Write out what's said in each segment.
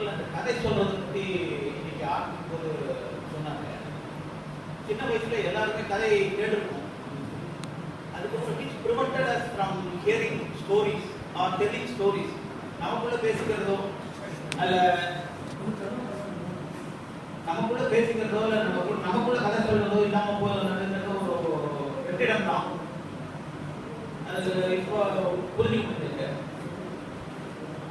முதல்ல அந்த கதை சொல்றதை பத்தி இன்னைக்கு ஆரம்பிக்கும் போது சொன்னாங்க சின்ன வயசுல எல்லாருமே கதை கேட்டுருக்கோம் அதுக்கப்புறம் which prevented us from hearing stories are telling stories நமக்குள்ள பேசிக்கிறதோ அல்ல நமக்குள்ள பேசிக்கிறதோ இல்லை நமக்குள்ள நமக்குள்ள கதை சொல்றதோ இல்லாம போகிறதோ ஒரு வெற்றிடம் தான் அது இப்போ புரிஞ்சுக்க முடியுது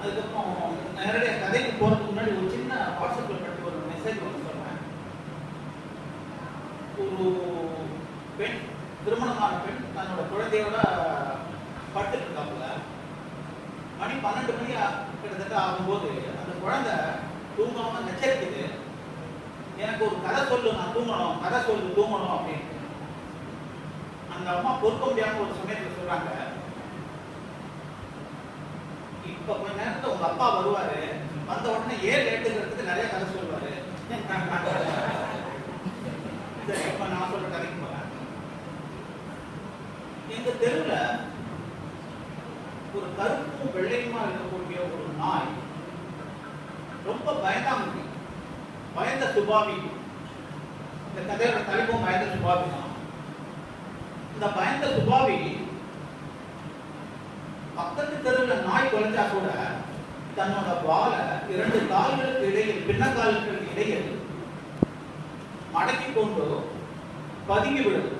அதுக்கப்புறம் நேரடியாக கதைக்கு போகிறதுக்கு முன்னாடி ஒரு சின்ன வாட்ஸ்அப்பில் பற்றி ஒரு மெசேஜ் ஒன்று சொல்கிறேன் ஒரு பெண் திருமணமான பெண் தன்னோட குழந்தையோட படுத்துட்டு இருக்காப்புல. மணி பன்னெண்டு மணி கிட்டத்தட்ட ஆகும்போது அந்த குழந்தை தூங்காம நச்சரிக்குது எனக்கு ஒரு கதை சொல்லு நான் தூங்கணும் கதை சொல்லு தூங்கணும் அப்படின்னு. அந்த அம்மா பொறுக்க முடியாம ஒரு சமயத்தில் சொல்றாங்க. இப்ப கொஞ்ச நேரத்துல உங்க அப்பா வருவாரு. வந்த உடனே ஏன் லேட்டுங்கிறதுக்கு நிறைய கதை சொல்லுவாரு. சரி இப்ப நான் சொல்ற கதைக்கு போறேன். எங்க தெருவுல ஒரு கருப்பும் வெள்ளையுமா இருக்கக்கூடிய ஒரு நாய் ரொம்ப பயந்தாங்க பயந்த சுபாவி. இந்த கதையோட தலைப்பும் பயந்த சுபாவி தான். இந்த பயந்த சுபாவி பக்கத்து தெருவில் நாய் குறைஞ்சா கூட தன்னோட வாழை இரண்டு கால்களுக்கு இடையில் பின்னக்கால்களுக்கு இடையில் மடக்கி கொண்டு பதுங்கி விடும்.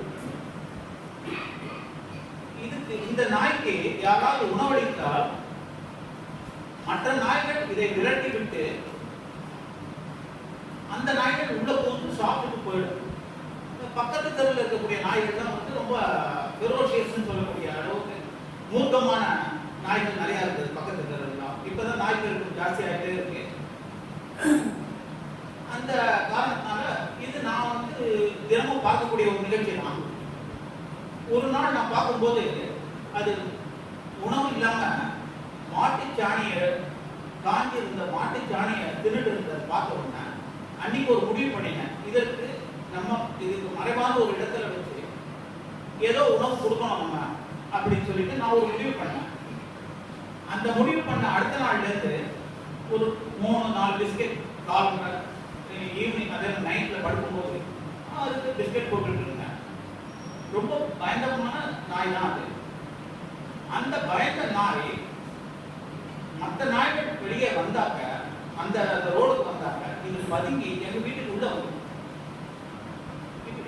இதுக்கு இந்த நாய்க்கு யாராவது உணவளித்தால் மற்ற நாய்கள் இதை விரட்டி விட்டு அந்த நாய்கள் உள்ள போது சாப்பிட்டு போயிடும். பக்கத்து தெருவில் இருக்கக்கூடிய நாய்கள் தான் வந்து ரொம்ப பெரோஷியஸ் சொல்லக்கூடிய அளவு மூர்க்கமான நாய்கள் நிறைய இருக்குது பக்கத்து இருக்கிறதெல்லாம் இப்பதான் நாய் பெருக்கம் ஜாஸ்தி ஆகிட்டே இருக்கு. அந்த காரணத்தினால இது நான் வந்து தினமும் பார்க்கக்கூடிய ஒரு நிகழ்ச்சி தான். ஒரு நாள் நான் பார்க்கும்போது அது உணவு இல்லாம மாட்டு சாணியை காஞ்சி இருந்த மாட்டுச் சாணியை தின்னுட்டு இருந்ததை பார்த்த உடனே அன்னைக்கு ஒரு முடிவு பண்ணினேன் இதற்கு நம்ம இதுக்கு மறைவான ஒரு இடத்துல வச்சு ஏதோ உணவு கொடுக்கணும் நம்ம. அப்படின்னு சொல்லிட்டு நான் ஒரு முடிவு பண்ணேன். அந்த முடிவு பண்ண அடுத்த நாள்ல இருந்து ஒரு மூணு நாலு பிஸ்கெட் கால் ஈவினிங் அதே நைட்ல படுக்கும்போது அதுக்கு பிஸ்கெட் போட்டுட்டு இருந்தேன். ரொம்ப பயந்தமான நாய் தான் அது. அந்த பயந்த நாய் மற்ற நாய்கள் வெளியே வந்தாக்க அந்த அந்த ரோடுக்கு வந்தாக்க இது பதுங்கி எங்க வீட்டுக்கு உள்ள வந்து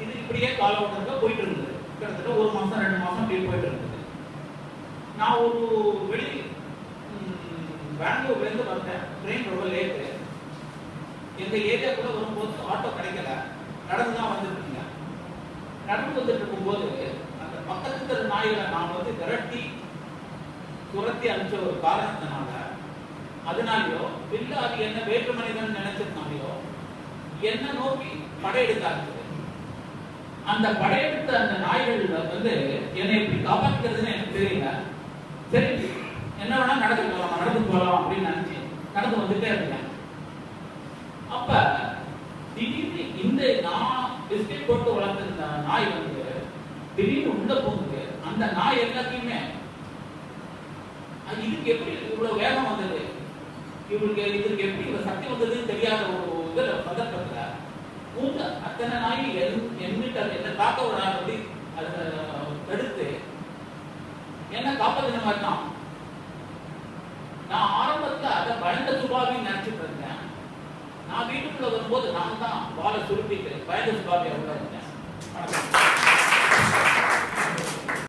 இது இப்படியே காலோட்டத்தில் போயிட்டு இருந்தது. கிட்டத்தட்ட ஒரு மாசம் ரெண்டு மாசம் இப்படியே போயிட்டு இருந்தது. நான் ஒரு வெளி ம், பெங்களூர்ல இருந்து வந்தேன். ட்ரெயின் ரொம்ப லேட்டு எங்க ஏரியா கூட வரும்போது ஆட்டோ கிடைக்கல. நடந்து தான் வந்துருக்கீங்க நடந்து வந்துட்டு இருக்கும்போது அந்த பக்கத்து நாய்களை நான் வந்து விரட்டி துரத்தி அனுப்பிச்ச ஒரு காரணத்தினால அதனாலயோ இல்ல அது என்ன வேற்று மனிதன் நினைச்சதுனாலயோ என்ன நோக்கி படையெடுக்க அந்த படையெடுத்த அந்த நாய்கள் வந்து என்னை எப்படி காப்பாற்றுறதுன்னு எனக்கு தெரியல. சரி என்ன வேணா நடந்து போகலாம் நடந்து போகலாம் அப்படின்னு நினைச்சு நடந்து வந்துட்டே இருந்தேன். அப்ப திடீர்னு இந்த நான் பிஸ்கெட் போட்டு வளர்த்திருந்த நாய் வந்து திடீர்னு உள்ள போகுது. அந்த நாய் எல்லாத்தையுமே அது இதுக்கு எப்படி இவ்வளவு வேகம் வந்தது? இவருக்கு இதுக்கு எப்படி இவ்வளவு சக்தி வந்ததுன்னு தெரியாத ஒரு இதுல சந்தர்ப்பத்துல உங்க அத்தனை நாய் என்- என்கிட்ட என்ன தாக்க விடாதபடி அதை என்ன காப்பாத்தின மாதிரி தான் நான் ஆரம்பத்துல அதை பயந்த சுபாவின்னு நினைச்சிட்டு இருந்தேன். நான் வீட்டுக்குள்ள வரும்போது நான் தான் வாழை சுருட்டிட்டு பயந்த சுபாவியை உள்ள இருந்தேன்